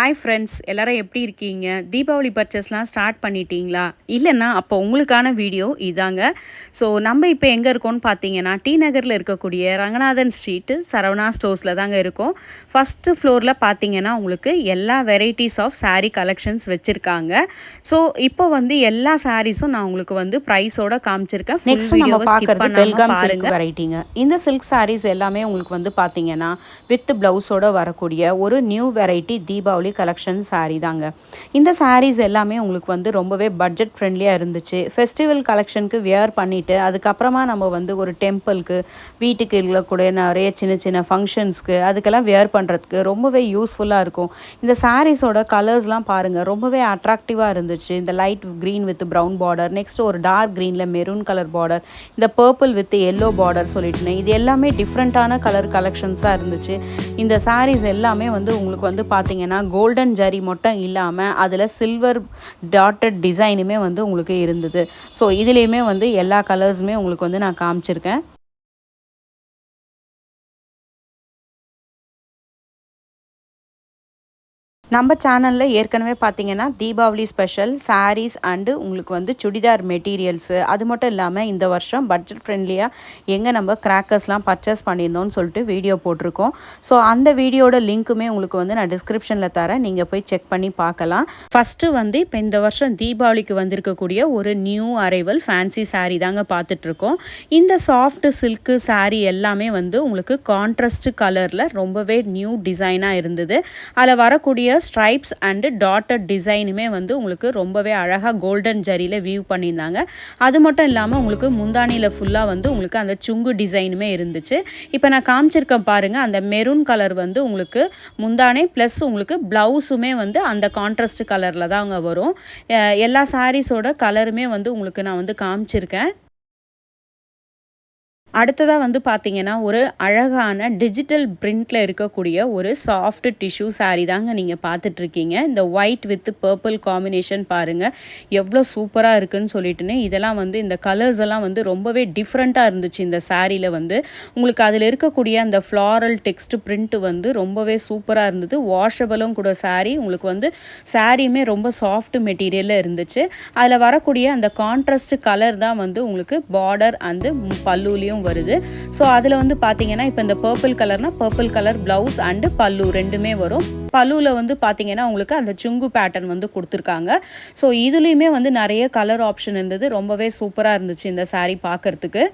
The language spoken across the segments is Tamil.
ஹாய் ஃப்ரெண்ட்ஸ் எல்லாரும் எப்படி இருக்கீங்க? தீபாவளி பர்ச்சேஸ்லாம் ஸ்டார்ட் பண்ணிட்டீங்களா? இல்லைன்னா அப்போ உங்களுக்கான வீடியோ இதாங்க. ஸோ நம்ம இப்போ எங்கே இருக்கோம்னு பார்த்தீங்கன்னா டி நகரில் இருக்கக்கூடிய ரங்கநாதன் ஸ்ட்ரீட்டு சரவணா ஸ்டோர்ஸில் தாங்க இருக்கோம். ஃபஸ்ட்டு ஃப்ளோரில் பார்த்தீங்கன்னா உங்களுக்கு எல்லா வெரைட்டிஸ் ஆஃப் saree கலெக்ஷன்ஸ் வச்சுருக்காங்க. ஸோ இப்போ வந்து எல்லா சாரீஸும் நான் உங்களுக்கு வந்து ப்ரைஸோட காமிச்சிருக்கேன். நெக்ஸ்ட் நம்ம பார்க்கறது பெல்காம் சில்க் வெரைட்டிங்க இந்த சில்க் சாரீஸ் எல்லாமே உங்களுக்கு வந்து பார்த்தீங்கன்னா வித் பிளவுஸோட வரக்கூடிய ஒரு new variety Deepavali collection saree தாங்க. இந்த சாரீஸ் எல்லாமே உங்களுக்கு வந்து ரொம்பவே பட்ஜெட் ஃப்ரெண்ட்லியாக இருந்துச்சு. ஃபெஸ்டிவல் கலெக்ஷனுக்கு வியர் பண்ணிவிட்டு அதுக்கப்புறமா நம்ம வந்து ஒரு டெம்பிளுக்கு வீட்டுக்கு இருக்கக்கூடிய நிறைய சின்ன சின்ன ஃபங்க்ஷன்ஸ்க்கு அதுக்கெல்லாம் வியர் பண்ணுறதுக்கு ரொம்பவே யூஸ்ஃபுல்லாக இருக்கும். இந்த சாரீஸோட கலர்ஸ்லாம் பாருங்கள் ரொம்பவே அட்ராக்டிவாக இருந்துச்சு. இந்த light green with brown border next ஒரு டார்க் க்ரீனில் மெரூன் கலர் பார்டர் இந்த பர்பிள் வித் எல்லோ பார்டர் சொல்லிட்டுனேன் இது எல்லாமே டிஃப்ரெண்ட்டான கலர் கலெக்ஷன்ஸாக இருந்துச்சு. இந்த சாரீஸ் எல்லாமே வந்து உங்களுக்கு வந்து பார்த்தீங்கன்னா கோல்டன் ஜரி மட்டும் இல்லாமல் அதில் சில்வர் டாட்டட் டிசைனுமே வந்து உங்களுக்கு இருந்தது. ஸோ இதுலேயுமே வந்து எல்லா கலர்ஸுமே உங்களுக்கு வந்து நான் காமிச்சிருக்கேன். நம்ம சேனலில் ஏற்கனவே பார்த்தீங்கன்னா தீபாவளி ஸ்பெஷல் சாரீஸ் அண்டு உங்களுக்கு வந்து சுடிதார் மெட்டீரியல்ஸு அது மட்டும் இல்லாமல் இந்த வருஷம் பட்ஜெட் ஃப்ரெண்ட்லியாக எங்கே நம்ம கிராக்கர்ஸ்லாம் பர்ச்சேஸ் பண்ணியிருந்தோம்னு சொல்லிட்டு வீடியோ போட்டிருக்கோம். ஸோ அந்த வீடியோட லிங்க்குமே உங்களுக்கு வந்து நான் டிஸ்கிரிப்ஷனில் தரேன். நீங்கள் போய் செக் பண்ணி பார்க்கலாம். ஃபஸ்ட்டு வந்து இப்போ இந்த வருஷம் தீபாவளிக்கு வந்திருக்கக்கூடிய ஒரு நியூ அரைவல் ஃபேன்சி சாரீ தாங்க பார்த்துட்ருக்கோம். இந்த சாஃப்ட் சில்க்கு சாரீ எல்லாமே வந்து உங்களுக்கு கான்ட்ராஸ்ட் கலரில் ரொம்பவே நியூ டிசைனாக இருந்தது. அதில் வரக்கூடிய ஸ்ட்ரைப்ஸ் அண்டு டாட்டட் டிசைனுமே வந்து உங்களுக்கு ரொம்பவே அழகாக கோல்டன் ஜரியில் வியூ பண்ணியிருந்தாங்க. அது மட்டும் இல்லாமல் உங்களுக்கு முந்தானியில் ஃபுல்லாக வந்து உங்களுக்கு அந்த சுங்கு டிசைனுமே இருந்துச்சு. இப்போ நான் காமிச்சிருக்கேன் பாருங்கள் அந்த மெரூன் கலர் வந்து உங்களுக்கு முந்தானே ப்ளஸ் உங்களுக்கு ப்ளவுஸுமே வந்து அந்த கான்ட்ராஸ்ட் கலரில் தாங்க வரும். எல்லா சாரீஸோட கலருமே வந்து உங்களுக்கு நான் வந்து காமிச்சிருக்கேன். அடுத்ததாக வந்து பார்த்தீங்கன்னா ஒரு அழகான டிஜிட்டல் பிரிண்டில் இருக்கக்கூடிய ஒரு சாஃப்ட் டிஷ்யூ saree தாங்க நீங்கள் பார்த்துட்ருக்கீங்க இந்த ஒயிட் வித் பர்பிள் காம்பினேஷன் பாருங்கள் எவ்வளோ சூப்பராக இருக்குன்னு சொல்லிட்டுன்னு இதெல்லாம் வந்து இந்த கலர்ஸ் எல்லாம் வந்து ரொம்பவே டிஃப்ரெண்ட்டாக இருந்துச்சு இந்த சாரியில் வந்து. உங்களுக்கு அதில் இருக்கக்கூடிய அந்த ஃப்ளாரல் டெக்ஸ்ட் பிரிண்ட் வந்து ரொம்பவே சூப்பராக இருந்தது. வாஷபிளும் கூட saree. உங்களுக்கு வந்து சாரியுமே ரொம்ப சாஃப்ட் மெட்டீரியலில் இருந்துச்சு. அதில் வரக்கூடிய அந்த கான்ட்ராஸ்ட் கலர் தான் வந்து உங்களுக்கு பார்டர் அந்த பல்லுலேயும் வருது. ஸோ அதில் வந்து பார்த்தீங்கன்னா இப்போ இந்த purple கலர்னால் purple colour blouse and pallu ரெண்டுமே வரும். பல்லுவில் வந்து பார்த்தீங்கன்னா உங்களுக்கு அந்த சுங்கு பேட்டர்ன் வந்து கொடுத்துருக்காங்க. ஸோ இதுலேயுமே வந்து நிறைய கலர் ஆப்ஷன் இருந்தது. ரொம்பவே சூப்பராக இருந்துச்சு இந்த சாரீ பார்க்கறதுக்கு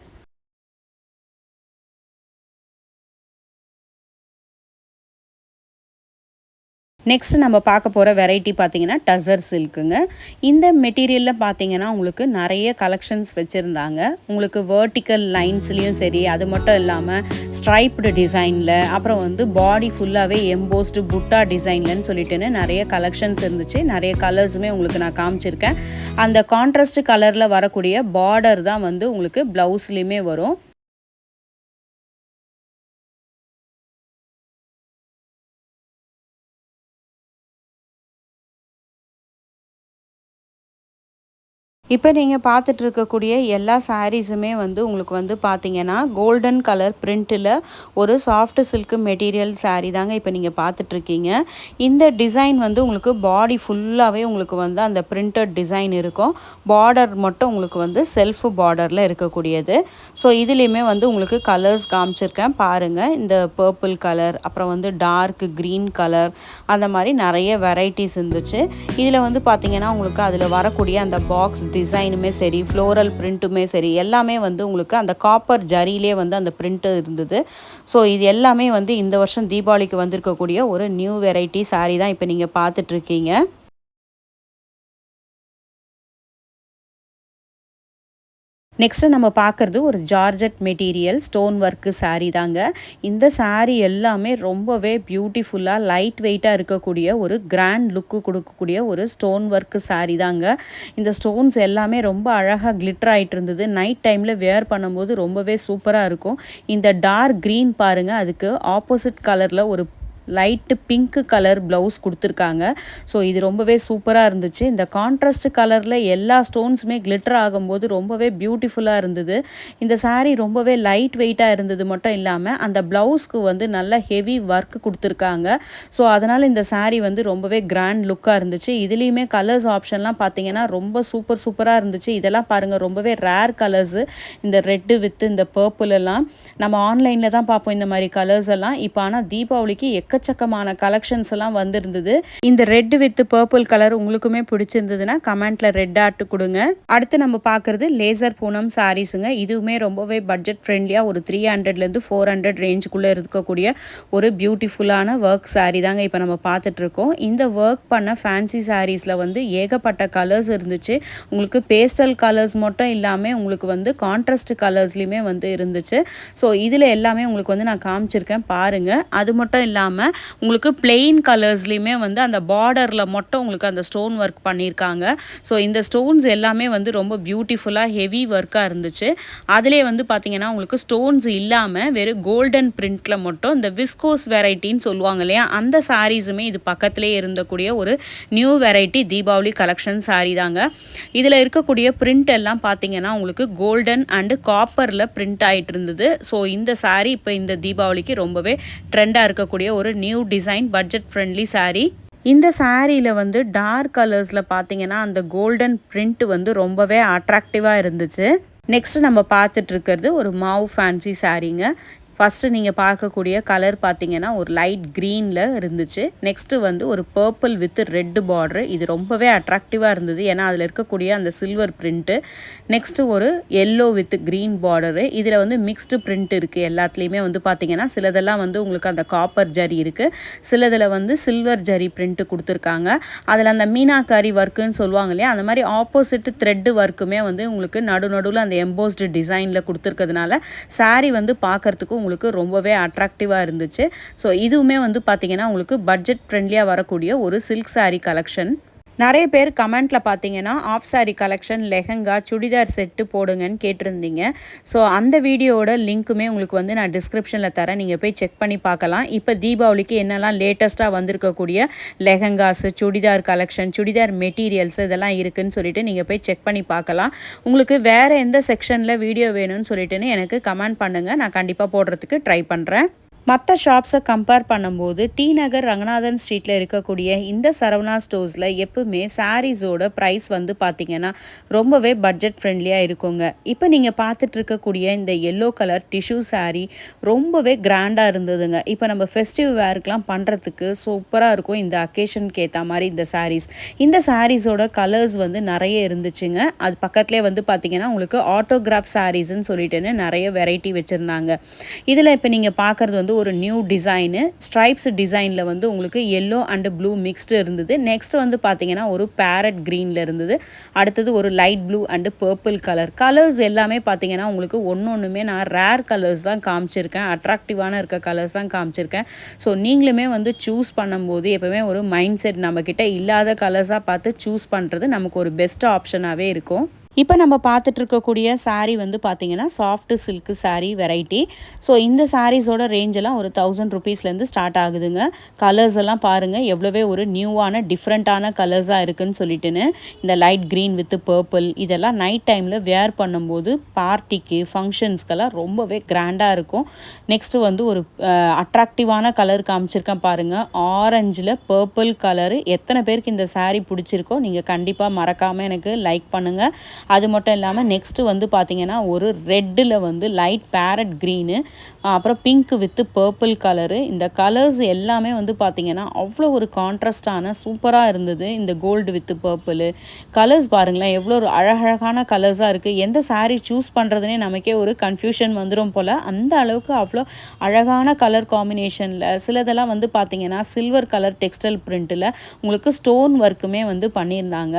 நெக்ஸ்ட் நம்ம பார்க்க போகிற வெரைட்டி பார்த்தீங்கன்னா டசர் சில்க்குங்க இந்த மெட்டீரியலில் பார்த்தீங்கன்னா உங்களுக்கு நிறைய கலெக்ஷன்ஸ் வச்சுருந்தாங்க. உங்களுக்கு வேர்ட்டிக்கல் லைன்ஸ்லேயும் சரி அது மட்டும் இல்லாமல் ஸ்ட்ரைப்டு டிசைனில் அப்புறம் வந்து பாடி ஃபுல்லாகவே எம்போஸ்டு புட்டா டிசைன்லன்னு சொல்லிட்டுன்னு நிறைய கலெக்ஷன்ஸ் இருந்துச்சு. நிறைய கலர்ஸுமே உங்களுக்கு நான் காமிச்சிருக்கேன். அந்த கான்ட்ராஸ்ட் கலரில் வரக்கூடிய பார்டர் தான் வந்து உங்களுக்கு ப்ளவுஸ்லேயுமே வரும். இப்போ நீங்கள் பார்த்துட்டு இருக்கக்கூடிய எல்லா சாரீஸுமே வந்து உங்களுக்கு வந்து பார்த்தீங்கன்னா கோல்டன் கலர் பிரிண்ட்டில் ஒரு சாஃப்ட் சில்க் மெட்டீரியல் சாரீ தாங்க இப்போ நீங்கள் பார்த்துட்ருக்கீங்க இந்த டிசைன் வந்து உங்களுக்கு பாடி ஃபுல்லாகவே உங்களுக்கு வந்து அந்த பிரிண்டட் டிசைன் இருக்கும். பார்டர் மட்டும் உங்களுக்கு வந்து செல்ஃப் பார்டரில் இருக்கக்கூடியது. ஸோ இதுலேயுமே வந்து உங்களுக்கு கலர்ஸ் காமிச்சிருக்கேன். பாருங்கள் இந்த பர்பிள் கலர் அப்புறம் வந்து டார்க் க்ரீன் கலர் அந்த மாதிரி நிறைய வெரைட்டிஸ் இருந்துச்சு. இதில் வந்து பார்த்தீங்கன்னா உங்களுக்கு அதில் வரக்கூடிய அந்த பாக்ஸ் டிசைனுமே சரி ஃப்ளோரல் பிரிண்ட்டுமே சரி எல்லாமே வந்து உங்களுக்கு அந்த காப்பர் ஜரியிலே வந்து அந்த பிரிண்ட்டு இருந்தது. ஸோ இது எல்லாமே வந்து இந்த வருஷம் தீபாவளிக்கு வந்திருக்கக்கூடிய ஒரு நியூ வெரைட்டி சாரீ தான் இப்போ நீங்கள் பார்த்துட்ருக்கீங்க நெக்ஸ்ட்டு நம்ம பார்க்குறது ஒரு georgette material stone work saree தாங்க. இந்த சாரீ எல்லாமே ரொம்பவே பியூட்டிஃபுல்லாக லைட் வெயிட்டாக இருக்கக்கூடிய ஒரு கிராண்ட் லுக்கு கொடுக்கக்கூடிய ஒரு ஸ்டோன் ஒர்க்கு சாரீ தாங்க. இந்த ஸ்டோன்ஸ் எல்லாமே ரொம்ப அழகாக கிளிட்டர் ஆகிட்டு இருந்தது. நைட் டைமில் வேர் பண்ணும்போது ரொம்பவே சூப்பராக இருக்கும். இந்த டார்க் க்ரீன் பாருங்கள் அதுக்கு ஆப்போசிட் கலரில் ஒரு லைட்டு பிங்க் கலர் ப்ளவுஸ் கொடுத்துருக்காங்க. ஸோ இது ரொம்பவே சூப்பராக இருந்துச்சு. இந்த கான்ட்ராஸ்ட் கலரில் எல்லா ஸ்டோன்ஸுமே கிளிட்டர் ஆகும்போது ரொம்பவே பியூட்டிஃபுல்லாக இருந்தது. இந்த சாரீ ரொம்பவே லைட் வெயிட்டாக இருந்தது மட்டும் இல்லாமல் அந்த ப்ளவுஸ்க்கு வந்து நல்ல ஹெவி ஒர்க் கொடுத்துருக்காங்க. ஸோ அதனால் இந்த சாரீ வந்து ரொம்பவே கிராண்ட் லுக்காக இருந்துச்சு. இதுலேயுமே கலர்ஸ் ஆப்ஷன்லாம் பார்த்தீங்கன்னா ரொம்ப சூப்பர் சூப்பராக இருந்துச்சு. இதெல்லாம் பாருங்கள் ரொம்பவே ரேர் கலர்ஸு இந்த ரெட்டு வித்து இந்த பர்பிள் எல்லாம் நம்ம ஆன்லைனில் தான் பார்ப்போம் இந்த மாதிரி கலர்ஸ் எல்லாம் இப்போ ஆனால் தீபாவளிக்கு எக்கச்சக்கமான கலெக்ஷன்ஸ் எல்லாம் வந்திருந்தது. இந்த ரெட் வித் பர்பிள் கலர் உங்களுக்குமே பிடிச்சிருந்ததுன்னா கமெண்ட்ல ரெட் ஆர்ட் கொடுங்க. அடுத்து நம்ம பார்க்குறது லேசர் பூனம் சாரீஸுங்க இதுவுமே ரொம்பவே பட்ஜெட் ஃப்ரெண்ட்லியாக ஒரு த்ரீ ஹண்ட்ரட்லேருந்து ஃபோர் ஹண்ட்ரட் ரேஞ்சுக்குள்ளே இருக்கக்கூடிய ஒரு பியூட்டிஃபுல்லான ஒர்க் saree தாங்க இப்போ நம்ம பார்த்துட்டு இருக்கோம் இந்த ஒர்க் பண்ண ஃபேன்சி சாரீஸில் வந்து ஏகப்பட்ட கலர்ஸ் இருந்துச்சு. உங்களுக்கு பேஸ்டல் கலர்ஸ் மட்டும் இல்லாமல் உங்களுக்கு வந்து கான்ட்ராஸ்ட் கலர்ஸ்லையுமே வந்து இருந்துச்சு. ஸோ இதில் எல்லாமே உங்களுக்கு வந்து நான் காமிச்சிருக்கேன். பாருங்கள் அது மட்டும் இல்லாமல் உங்களுக்கு பிளெயின் கலர்ஸ்லேயுமே வந்து அந்த பார்டரில் மட்டும் உங்களுக்கு அந்த ஸ்டோன் ஒர்க் பண்ணியிருக்காங்க ஸோ இந்த ஸ்டோன்ஸ் எல்லாமே வந்து ரொம்ப பியூட்டிஃபுல்லாக ஹெவி ஒர்க்காக இருந்துச்சு. அதிலே வந்து பார்த்தீங்கன்னா உங்களுக்கு ஸ்டோன்ஸ் இல்லாமல் வெறும் கோல்டன் பிரிண்டில் மட்டும் இந்த விஸ்கோஸ் வெரைட்டின்னு சொல்லுவாங்க இல்லையா? அந்த சாரீஸுமே இது பக்கத்துலேயே இருந்தக்கூடிய ஒரு new variety Deepavali collection saree தாங்க. இதில் இருக்கக்கூடிய பிரிண்ட் எல்லாம் பார்த்தீங்கன்னா உங்களுக்கு கோல்டன் அண்டு காப்பரில் பிரிண்ட் ஆகிட்டு இருந்தது ஸோ இந்த சாரீ இப்போ இந்த தீபாவளிக்கு ரொம்பவே ட்ரெண்டாக இருக்கக்கூடிய ஒரு new design budget friendly saree இந்த சாரியில் வந்து டார்க் கலர்ஸில் பார்த்தீங்கன்னா அந்த கோல்டன் பிரிண்ட் வந்து ரொம்பவே அட்ராக்டிவாக இருந்துச்சு. நெக்ஸ்ட் நம்ம பார்த்துட்டு இருக்கிறது ஒரு மாவு ஃபேன்சி சாரீங்க ஃபஸ்ட்டு நீங்கள் பார்க்கக்கூடிய கலர் பார்த்தீங்கன்னா ஒரு லைட் க்ரீனில் இருந்துச்சு. நெக்ஸ்ட்டு வந்து ஒரு பர்பிள் வித் ரெட் பார்டர் இது ரொம்பவே அட்ராக்டிவாக இருந்தது. ஏன்னா அதில் இருக்கக்கூடிய அந்த சில்வர் பிரிண்ட்டு நெக்ஸ்ட்டு ஒரு எல்லோ வித் க்ரீன் பார்டரு இதில் வந்து மிக்ஸ்டு பிரிண்ட் இருக்குது எல்லாத்துலேயுமே வந்து பார்த்தீங்கன்னா சிலதெல்லாம் வந்து உங்களுக்கு அந்த காப்பர் ஜரி இருக்குது சிலதில் வந்து சில்வர் ஜரி பிரிண்ட்டு கொடுத்துருக்காங்க. அதில் அந்த மீனாக்காரி ஒர்க்குன்னு சொல்லுவாங்க இல்லையா அந்த மாதிரி ஆப்போசிட் த்ரெட்டு ஒர்க்குமே வந்து உங்களுக்கு நடு நடுவில் அந்த எம்போஸ்டு டிசைனில் கொடுத்துருக்கிறதுனால சாரீ வந்து பார்க்கறதுக்கு உங்களுக்கு ரொம்பவே அட்ராக்டிவாக இருந்துச்சு. ஸோ இதுவுமே வந்து பார்த்தீங்கன்னா உங்களுக்கு பட்ஜெட் ஃப்ரெண்ட்லியாக வரக்கூடிய ஒரு சில்க் சாரீ கலெக்ஷன் நிறைய பேர் கமெண்ட்டில் பார்த்தீங்கன்னா of saree collection lehenga churidar set போடுங்கன்னு கேட்டிருந்தீங்க. ஸோ அந்த வீடியோவோட லிங்க்குமே உங்களுக்கு வந்து நான் டிஸ்கிரிப்ஷனில் தரேன். நீங்கள் போய் செக் பண்ணி பார்க்கலாம். இப்போ தீபாவளிக்கு என்னெல்லாம் லேட்டஸ்ட்டாக வந்திருக்கக்கூடிய லெஹங்காஸு சுடிதார் கலெக்ஷன் சுடிதார் மெட்டீரியல்ஸ் இதெல்லாம் இருக்குன்னு சொல்லிட்டு நீங்கள் போய் செக் பண்ணி பார்க்கலாம். உங்களுக்கு வேறு எந்த செக்ஷனில் வீடியோ வேணும்னு சொல்லிட்டுன்னு எனக்கு கமெண்ட் பண்ணுங்கள் நான் கண்டிப்பாக போடுறதுக்கு ட்ரை பண்ணுறேன் மற்ற ஷாப்ஸை கம்பேர் பண்ணும்போது டி நகர் ரங்கநாதன் ஸ்ட்ரீட்டில் இருக்கக்கூடிய இந்த சரவணா ஸ்டோர்ஸில் எப்பவுமே சாரீஸோட ப்ரைஸ் வந்து பார்த்திங்கன்னா ரொம்பவே பட்ஜெட் ஃப்ரெண்ட்லியாக இருக்குங்க. இப்போ நீங்கள் பார்த்துட்டு இருக்கக்கூடிய இந்த எல்லோ கலர் டிஷ்யூ சாரீ ரொம்பவே கிராண்டாக இருந்ததுங்க. இப்போ நம்ம ஃபெஸ்டிவ் வேர்க்கெலாம் பண்ணுறதுக்கு சூப்பராக இருக்கும் இந்த அக்கேஷனுக்கு ஏற்ற மாதிரி இந்த சாரீஸ் இந்த சாரீஸோட கலர்ஸ் வந்து நிறைய இருந்துச்சுங்க. அது பக்கத்துலேயே வந்து பார்த்திங்கன்னா உங்களுக்கு ஆட்டோகிராஃப் சாரீஸ்ன்னு சொல்லிட்டுன்னு நிறைய வெரைட்டி வச்சுருந்தாங்க. இதில் இப்போ நீங்கள் பார்க்குறது வந்து ஒரு நியூ டிசைனு ஸ்ட்ரைப்ஸ் டிசைனில் வந்து உங்களுக்கு எல்லோ அண்டு ப்ளூ மிக்ஸ்டு இருந்தது. நெக்ஸ்ட் வந்து பார்த்தீங்கன்னா ஒரு பேரட் க்ரீனில் இருந்தது. அடுத்தது ஒரு light blue and purple colour colours எல்லாமே பார்த்தீங்கன்னா உங்களுக்கு ஒன்று ஒன்றுமே நான் ரேர் கலர்ஸ் தான் காமிச்சிருக்கேன். அட்ராக்டிவான இருக்க கலர்ஸ் தான் காமிச்சிருக்கேன். ஸோ நீங்களுமே வந்து சூஸ் பண்ணும்போது எப்போவுமே ஒரு மைண்ட் செட் நம்மக்கிட்ட இல்லாத கலர்ஸாக பார்த்து சூஸ் பண்ணுறது நமக்கு ஒரு பெஸ்ட் ஆப்ஷனாகவே இருக்கும். இப்போ நம்ம பார்த்துட்டு இருக்கக்கூடிய வந்து பார்த்திங்கன்னா soft silk sari variety so இந்த சாரீஸோட ரேஞ்செல்லாம் ஒரு தௌசண்ட் ருபீஸ்லேருந்து ஸ்டார்ட் ஆகுதுங்க. கலர்ஸ் எல்லாம் பாருங்கள் எவ்வளோவே ஒரு நியூவான டிஃப்ரெண்ட்டான கலர்ஸாக இருக்குன்னு சொல்லிட்டுன்னு. இந்த லைட் க்ரீன் வித் பர்பிள் இதெல்லாம் நைட் டைமில் வேர் பண்ணும்போது பார்ட்டிக்கு ஃபங்க்ஷன்ஸ்க்கெல்லாம் ரொம்பவே கிராண்டாக இருக்கும். நெக்ஸ்ட்டு வந்து ஒரு அட்ராக்டிவான கலர் காமிச்சிருக்கேன் பாருங்கள் ஆரஞ்சில் பர்பிள் கலரு எத்தனை பேருக்கு இந்த சாரீ பிடிச்சிருக்கோ நீங்கள் கண்டிப்பாக மறக்காமல் எனக்கு லைக் பண்ணுங்கள் அது மட்டும் இல்லாமல் நெக்ஸ்ட்டு வந்து பார்த்திங்கன்னா ஒரு ரெட்டில் வந்து லைட் பேரட் க்ரீனு அப்புறம் பிங்க் வித்து பர்பிள் கலரு இந்த கலர்ஸ் எல்லாமே வந்து பார்த்திங்கன்னா அவ்வளோ ஒரு கான்ட்ராஸ்டான சூப்பராக இருந்தது. இந்த கோல்டு வித்து பர்பிள் கலர்ஸ் பாருங்களேன் எவ்வளோ ஒரு அழகழகான கலர்ஸாக இருக்குது எந்த சாரீ சூஸ் பண்ணுறதுனே நமக்கே ஒரு கன்ஃபியூஷன் வந்துடும் போல். அந்த அளவுக்கு அவ்வளோ அழகான கலர் காம்பினேஷனில் சிலதெல்லாம் வந்து பார்த்திங்கன்னா சில்வர் கலர் டெக்ஸ்டைல் பிரிண்ட்டில் உங்களுக்கு ஸ்டோன் ஒர்க்குமே வந்து பண்ணியிருந்தாங்க.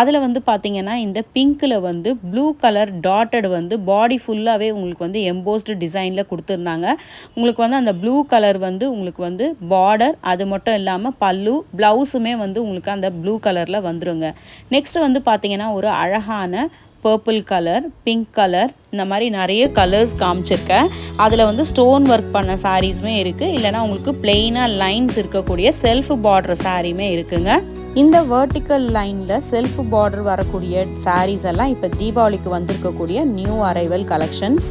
அதில் வந்து பார்த்திங்கன்னா இந்த பிங்க் பிங்க்கில் வந்து ப்ளூ கலர் டாட்டட் வந்து பாடி ஃபுல்லாகவே உங்களுக்கு வந்து எம்போஸ்டு டிசைனில் கொடுத்துருந்தாங்க. உங்களுக்கு வந்து அந்த ப்ளூ கலர் வந்து உங்களுக்கு வந்து பார்டர் அது மட்டும் இல்லாமல் பல்லு ப்ளவுஸுமே வந்து உங்களுக்கு அந்த ப்ளூ கலரில் வந்துருங்க. நெக்ஸ்ட் வந்து பார்த்தீங்கன்னா ஒரு அழகான பர்பிள் கலர் பிங்க் கலர் இந்த மாதிரி நிறைய கலர்ஸ் காமிச்சிருக்கேன். அதில் வந்து ஸ்டோன் ஒர்க் பண்ண சாரீஸுமே இருக்குது இல்லைனா உங்களுக்கு பிளெயினாக லைன்ஸ் இருக்கக்கூடிய செல்ஃப் பார்டர் சாரீமே இருக்குங்க. இந்த வேர்டிக்கல் லைனில் செல்ஃப் பார்டர் வரக்கூடிய சாரீஸ் எல்லாம் இப்போ தீபாவளிக்கு வந்திருக்கக்கூடிய நியூ அரைவல் கலெக்ஷன்ஸ்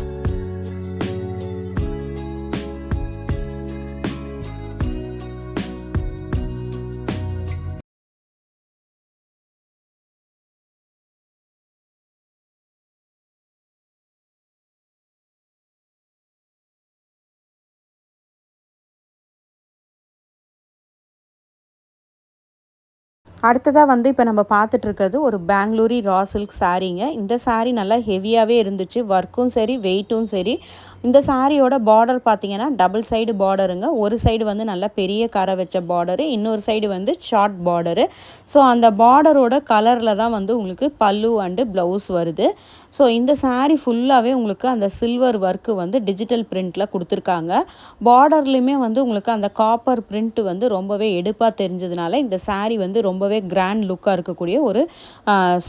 அடுத்ததாக வந்து இப்போ நம்ம பார்த்துட்ருக்கிறது ஒரு பெங்களூரி ரா சில்க் சாரீங்க. இந்த சாரீ நல்லா ஹெவியாகவே இருந்துச்சு. ஒர்க்கும் சரி வெயிட்டும் சரி. இந்த சாரியோட பார்டர் பார்த்தீங்கன்னா டபுள் சைடு பார்டருங்க ஒரு சைடு வந்து நல்லா பெரிய கரை வச்ச பார்டரு இன்னொரு சைடு வந்து ஷார்ட் பார்டரு ஸோ அந்த பார்டரோட கலரில் தான் வந்து உங்களுக்கு பல்லு அண்டு ப்ளவுஸ் வருது. ஸோ இந்த சாரீ ஃபுல்லாகவே உங்களுக்கு அந்த சில்வர் ஒர்க்கு வந்து டிஜிட்டல் பிரிண்ட்டில் கொடுத்துருக்காங்க. பார்டர்லையுமே வந்து உங்களுக்கு அந்த காப்பர் பிரிண்ட் வந்து ரொம்பவே எடுப்பாக தெரிஞ்சதுனால இந்த சாரீ வந்து ரொம்பவே கிராண்ட் லுக்காக இருக்கக்கூடிய ஒரு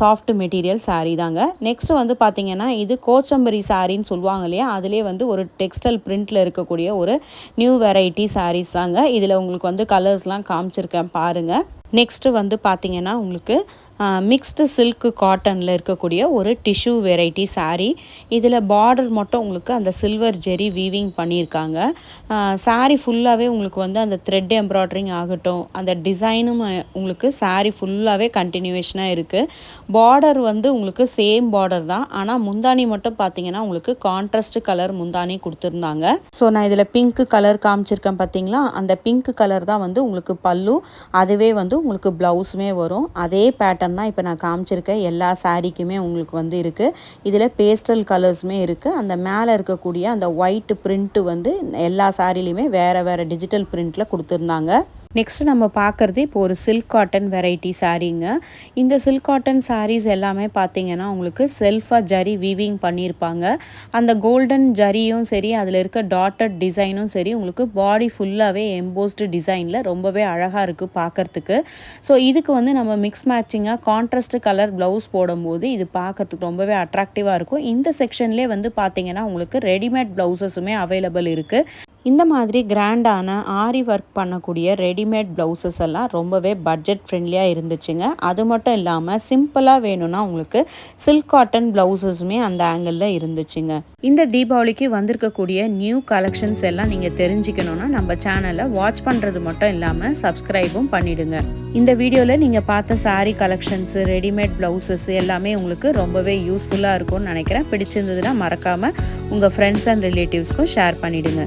சாஃப்ட் மெட்டீரியல் சாரீ தாங்க. நெக்ஸ்ட் வந்து பார்த்தீங்கன்னா இது கோச்சம்பரி சாரின்னு சொல்லுவாங்க இல்லையா? அதிலே வந்து ஒரு டெக்ஸ்டைல் பிரிண்ட்டில் இருக்கக்கூடிய ஒரு நியூ வெரைட்டி சாரீஸ் தாங்க. இதில் உங்களுக்கு வந்து கலர்ஸ்லாம் காமிச்சிருக்கேன் பாருங்கள் நெக்ஸ்ட்டு வந்து பார்த்தீங்கன்னா உங்களுக்கு மிக்ஸ்டு சில்க் காட்டனில் இருக்கக்கூடிய ஒரு டிஷ்யூ வெரைட்டி சாரீ இதில் பார்டர் மட்டும் உங்களுக்கு அந்த சில்வர் ஜெரி வீவிங் பண்ணியிருக்காங்க. சாரீ ஃபுல்லாகவே உங்களுக்கு வந்து அந்த த்ரெட் எம்ப்ராய்டரிங் ஆகட்டும். அந்த டிசைனும் உங்களுக்கு சாரீ ஃபுல்லாகவே கண்டினியூவேஷனாக இருக்குது பார்டர் வந்து உங்களுக்கு சேம் பார்டர் தான். ஆனால் முந்தானி மட்டும் பார்த்தீங்கன்னா உங்களுக்கு கான்ட்ராஸ்ட் கலர் முந்தானி கொடுத்துருந்தாங்க. ஸோ நான் இதில் பிங்க் கலர் காமிச்சிருக்கேன் பார்த்தீங்களா அந்த பிங்க் கலர் தான் வந்து உங்களுக்கு பல்லு. அதுவே வந்து உங்களுக்கு ப்ளவுஸுமே வரும். அதே பேட்டர்ன் தான் இப்போ நான் காமிச்சிருக்க எல்லா சாரீக்குமே உங்களுக்கு வந்து இருக்குது இதில் பேஸ்டல் கலர்ஸுமே இருக்குது அந்த மேலே இருக்கக்கூடிய அந்த ஒயிட் பிரிண்ட்டு வந்து எல்லா சாரிலையுமே வேறு வேறு டிஜிட்டல் பிரிண்ட்டில் கொடுத்துருந்தாங்க. நெக்ஸ்ட் நம்ம பார்க்குறது இப்போ ஒரு சில்க் காட்டன் வெரைட்டி சாரீங்க இந்த சில்க் காட்டன் சாரீஸ் எல்லாமே பார்த்தீங்கன்னா உங்களுக்கு செல்ஃபாக ஜரி வீவிங் பண்ணியிருப்பாங்க. அந்த கோல்டன் ஜரியும் சரி அதில் இருக்க டாட்டட் டிசைனும் சரி உங்களுக்கு பாடி ஃபுல்லாகவே எம்போஸ்டு டிசைனில் ரொம்பவே அழகாக இருக்குது பார்க்குறதுக்கு. ஸோ இதுக்கு வந்து நம்ம மிக்ஸ் மேட்சிங்காக கான்ட்ராஸ்ட் கலர் ப்ளவுஸ் போடும்போது இது பார்க்கறதுக்கு ரொம்பவே அட்ராக்டிவாக இருக்கும். இந்த செக்ஷன்லேயே வந்து பார்த்தீங்கன்னா உங்களுக்கு ரெடிமேட் ப்ளவுசஸுமே அவைலபிள் இருக்குது இந்த மாதிரி கிராண்டான ஆரி ஒர்க் பண்ணக்கூடிய ரெடிமேட் ப்ளவுசஸ் எல்லாம் ரொம்பவே பட்ஜெட் ஃப்ரெண்ட்லியாக இருந்துச்சுங்க. அது மட்டும் இல்லாமல் சிம்பிளாக வேணும்னா உங்களுக்கு சில்க் காட்டன் ப்ளவுசஸுமே அந்த ஆங்கிளில் இருந்துச்சுங்க. இந்த தீபாவளிக்கு வந்திருக்கக்கூடிய நியூ கலெக்ஷன்ஸ் எல்லாம் நீங்கள் தெரிஞ்சுக்கணுன்னா நம்ம சேனலை வாட்ச் பண்ணுறது மட்டும் இல்லாமல் சப்ஸ்கிரைபும் பண்ணிடுங்க. இந்த வீடியோவில் நீங்கள் பார்த்த சாரீ கலெக்ஷன்ஸு ரெடிமேட் ப்ளவுசஸ் எல்லாமே உங்களுக்கு ரொம்பவே யூஸ்ஃபுல்லாக இருக்கும்னு நினைக்கிறேன். பிடிச்சிருந்ததுன்னா மறக்காமல் உங்கள் ஃப்ரெண்ட்ஸ் அண்ட் ரிலேட்டிவ்ஸ்க்கும் ஷேர் பண்ணிவிடுங்க